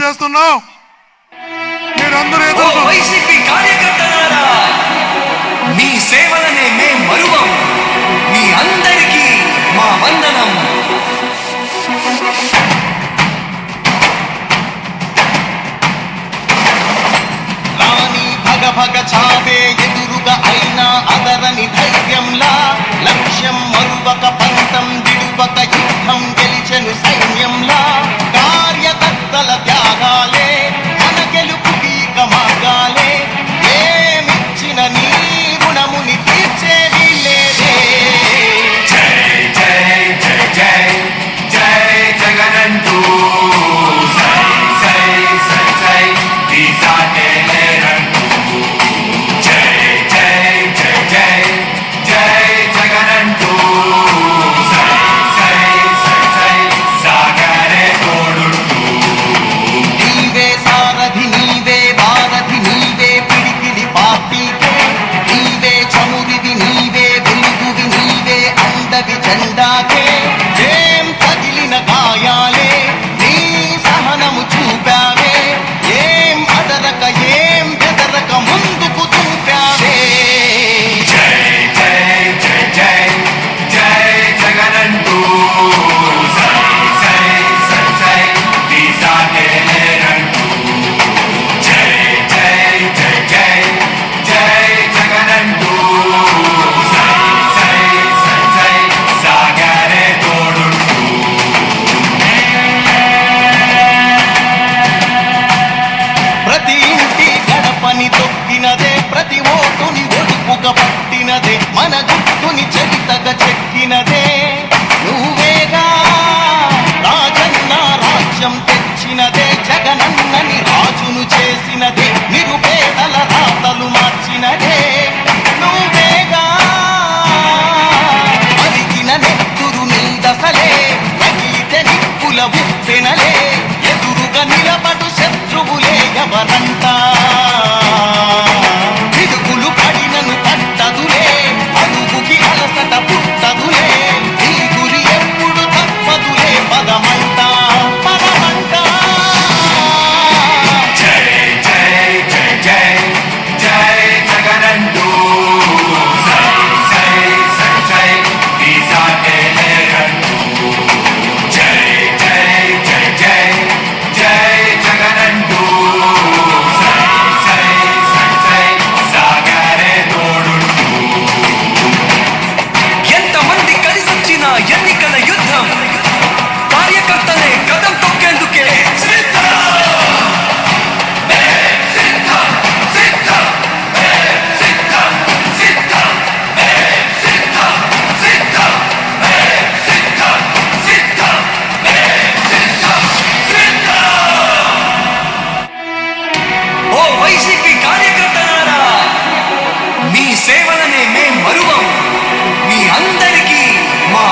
చేస్తున్నాం మీరందరూ ఎదురు వైసీపీ కార్యకర్తలారా మీ సేవలనే మేము మరువం. మీ అందరికీ మా వందనం. రాణి భగ భగ చావే ఎదురుగా అయినా అదరని ధైర్యంలా లక్ష్యం మరువక పంతం విడువక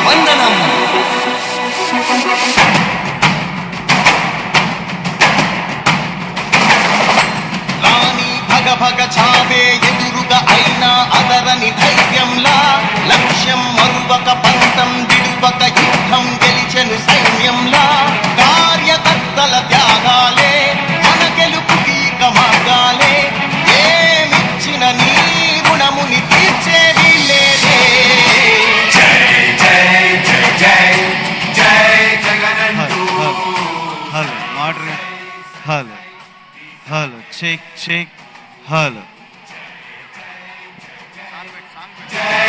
వందనం రాణి భగ భగ చావే hello hello check check hello జై